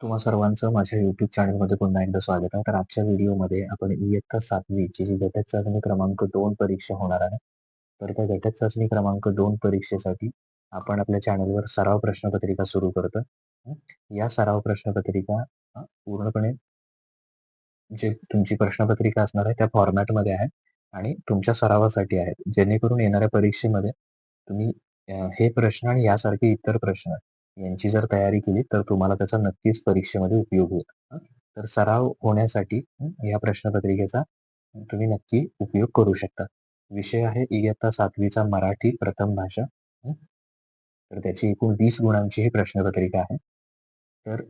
तुम्हा सर्वांचं माझ्या युट्यूब चॅनलमध्ये पुन्हा एकदा स्वागत आहे. तर आजच्या व्हिडिओमध्ये आपण इयत्ता सातवीची जी घटक चाचणी क्रमांक दोन परीक्षा होणार आहे. तर त्या घटक चाचणी क्रमांक दोन परीक्षेसाठी आपण आपल्या चॅनलवर सराव प्रश्नपत्रिका सुरू करतो या सराव प्रश्नपत्रिका पूर्णपणे जे तुमची प्रश्नपत्रिका असणार आहे त्या फॉर्मॅटमध्ये आहे आणि तुमच्या सरावासाठी आहेत. जेणेकरून येणाऱ्या परीक्षेमध्ये तुम्ही हे प्रश्न आणि यासारखे इतर प्रश्न यांची जर तयारी केली तर तुम्हाला त्याचा नक्कीच परीक्षेमध्ये उपयोग होईल. तर सराव होण्यासाठी या प्रश्नपत्रिकेचा तुम्ही नक्की उपयोग करू शकता. विषय आहे इयत्ता सातवीचा मराठी प्रथम भाषा. तर त्याची एकूण वीस गुणांची ही प्रश्नपत्रिका आहे. तर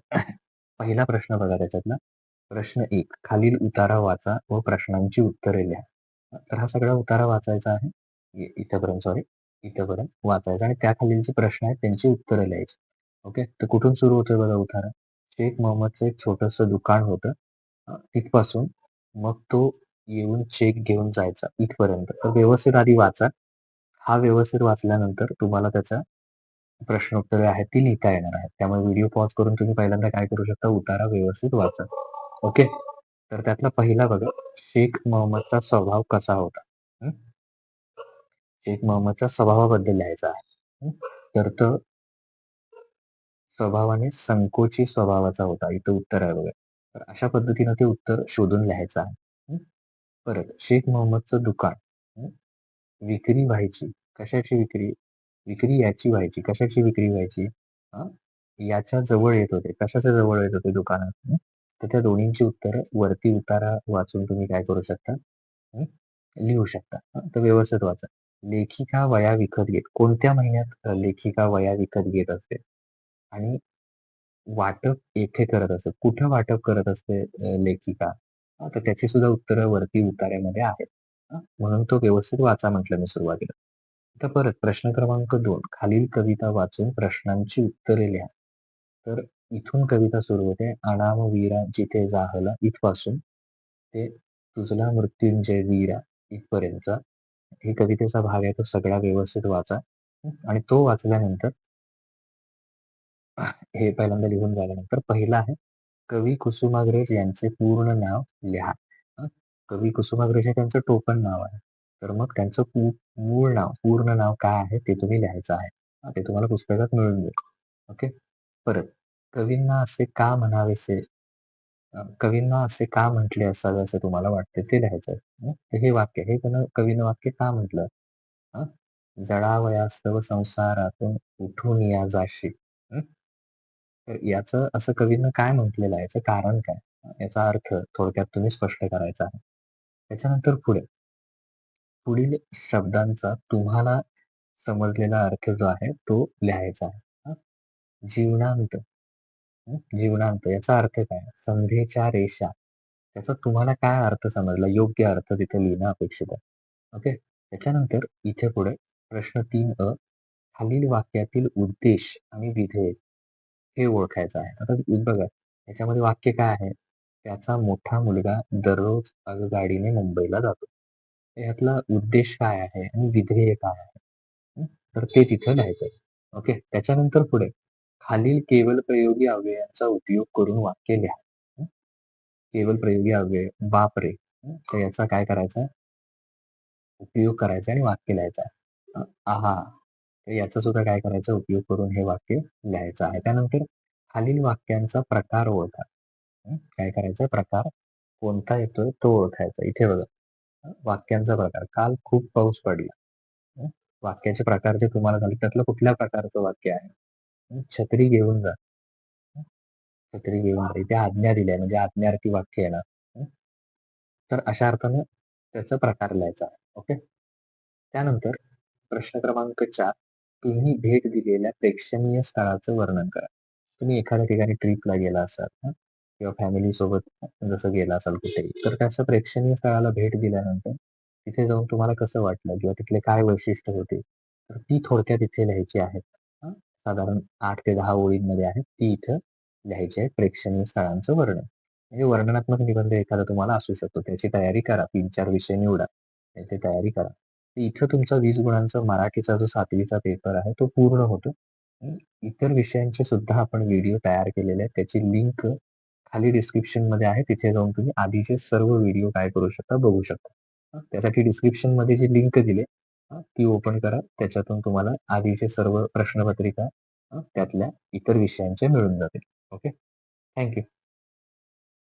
पहिला प्रश्न बघा त्याच्यातला. प्रश्न एक खालील उतारा वाचा व प्रश्नांची उत्तरे लिहा. तर हा सगळा उतारा वाचायचा आहे. इथंपर्यंत इथपर्यंत सॉरी इथपर्यंत वाचायचा आणि त्याखालील जे प्रश्न आहेत त्यांची उत्तरं लिहायची. ओके. तर कुठून सुरू होतोय बघा उतारा. शेख मोहम्मदचं एक छोटंसं दुकान होतं. तिथपासून मग तो येऊन चेक घेऊन जायचा इथपर्यंत. तर व्यवस्थित आधी वाचा. हा व्यवस्थित वाचल्यानंतर तुम्हाला त्याचा प्रश्नोत्तरे आहेत ती लिहिता येणार आहेत. त्यामुळे व्हिडिओ पॉज करून तुम्ही पहिल्यांदा काय करू शकता उतारा व्यवस्थित वाचा. ओके. तर त्यातला पहिला बघा शेख मोहम्मदचा स्वभाव कसा होता? हं. शेख मोहम्मदच्या स्वभावाबद्दल लिहायचा आहे. हं. तर तो स्वभावाने संकोची स्वभावाचा होता. इथं उत्तर आहे बघा. तर अशा पद्धतीनं ते उत्तर शोधून लिहायचं आहे. परत शेख मोहम्मदचं दुकान विक्री व्हायची. कशाची विक्री? विक्री याची व्हायची. कशाची विक्री व्हायची? याच्या जवळ येत होते. कशाच्या जवळ येत होते दुकानात? तर त्या दोन्हींची उत्तर वरती उतारा वाचून तुम्ही काय करू शकता? लिहू शकता. तर व्यवस्थित वाचा. लेखिका वह्या विकत घेत. कोणत्या महिन्यात लेखिका वह्या विकत घेत असते? आणि वाटप येथे करत असत कुठं वाटप करत असते लेखिका? तर त्याची सुद्धा उत्तरं वरती उतार्यामध्ये आहेत. म्हणून तो व्यवस्थित वाचा म्हटलं मी सुरुवातीला. आता परत प्रश्न क्रमांक दोन खालील कविता वाचून प्रश्नांची उत्तरे लिहा. तर इथून कविता सुरू होते. अनाम वीरा जिथे जाहला इथपासून ते तुझला मृत्युंजय वीरा इथपर्यंतचा हे कवितेचा भाग आहे तो सगळा व्यवस्थित वाचा. आणि तो वाचल्यानंतर हे पहिल्यांदा लिहून झाल्यानंतर पहिला आहे कवी कुसुमाग्रज यांचे पूर्ण नाव लिहा. कवी कुसुमाग्रज हे त्यांचं टोपण नाव आहे. तर मग त्यांचं मूळ नाव, पूर्ण नाव काय आहे ते तुम्ही लिहायचं आहे. ते तुम्हाला पुस्तकात मिळून जाईल. ओके. परत कवींना असे का म्हणावेसे कवींना असे का म्हटले असावे असं तुम्हाला वाटते ते लिहायचं आहे. हे वाक्य हे त्यानं कवीनं वाक्य का म्हटलं? हां. जळावयास्तव संसारातून उठून या जाशी. तर याचं असं कवीनं काय म्हटलेलं आहे? याचं कारण काय? याचा अर्थ थोडक्यात तुम्ही स्पष्ट करायचा आहे. त्याच्यानंतर पुढे. पुढील शब्दांचा तुम्हाला समजलेला अर्थ जो आहे तो लिहायचा आहे. जीवनांत जीवनांत याचा अर्थ काय? संधीच्या रेषा. त्याचा तुम्हाला काय अर्थ समजला? योग्य अर्थ तिथे लिहिणं अपेक्षित आहे. ओके. त्याच्यानंतर इथे पुढे प्रश्न तीन अ खालील वाक्यातील उद्देश आणि विधेय हे ओळखायचं आहे. आता बघा याच्यामध्ये वाक्य काय आहे? त्याचा मोठा मुलगा दररोज आगगाडीने मुंबईला जातो. यातला उद्देश काय आहे आणि विधेय काय आहे? तर ते तिथं लिहायचंय ओके. त्याच्यानंतर पुढे खालील केवल प्रयोगी अव्ययांचा उपयोग करून वाक्य लिहा. केवल प्रयोगी अव्यय बापरे! तर याचा काय करायचा उपयोग करायचा आणि वाक्य लिहायचा आहा याचा सुद्धा काय करायचं उपयोग करून हे वाक्य लिहायचं आहे. त्यानंतर खालील वाक्यांचा प्रकार ओळखा. काय करायचं प्रकार कोणता येतोय तो ओळखायचा. इथे बघा. वाक्यांचा प्रकार. काल खूप पाऊस पडला. वाक्याचे प्रकार जे तुम्हाला झाले त्यातलं कुठल्या प्रकारचं वाक्य आहे? छत्री घेऊन जा. छत्री घेऊन जा. इथे आज्ञा दिली आहे म्हणजे आज्ञार्थी वाक्य येणार. ना तर अशा अर्थानं त्याचा प्रकार लिहायचा आहे. ओके. त्यानंतर प्रश्न क्रमांक चार तुम्ही भेट दिलेल्या प्रेक्षणीय स्थळाचं वर्णन करा. तुम्ही एखाद्या ठिकाणी ट्रिपला गेला असाल किंवा फॅमिली सोबत जसं गेला असाल कुठेही, तर त्या प्रेक्षणीय स्थळाला भेट दिल्यानंतर तिथे जाऊन तुम्हाला कसं वाटलं किंवा तिथले काय वैशिष्ट्य होते? तर ती थोडक्यात इथे लिहायची आहेत. साधारण आठ ते दहा ओळींमध्ये आहेत. ती इथं लिहायची आहे प्रेक्षणीय स्थळांचं वर्णन. म्हणजे वर्णनात्मक निबंध एखादा तुम्हाला असू शकतो. त्याची तयारी करा. 3-4 विषय निवडा. त्याची तयारी करा. इथं तुमचा 20 गुणांचा मराठीचा जो सातवीचा पेपर आहे तो पूर्ण होतो. इतर विषयांचे सुद्धा आपण व्हिडिओ तयार केलेले आहेत. त्याची लिंक खाली डिस्क्रिप्शनमध्ये आहे. तिथे जाऊन तुम्ही आधीचे सर्व व्हिडिओ काय करू शकता बघू शकता. त्यासाठी डिस्क्रिप्शनमध्ये जी लिंक दिली ती ओपन करा. त्याच्यातून तुम्हाला आधीचे सर्व प्रश्नपत्रिका त्यातल्या इतर विषयांचे मिळून जातील. ओके. थँक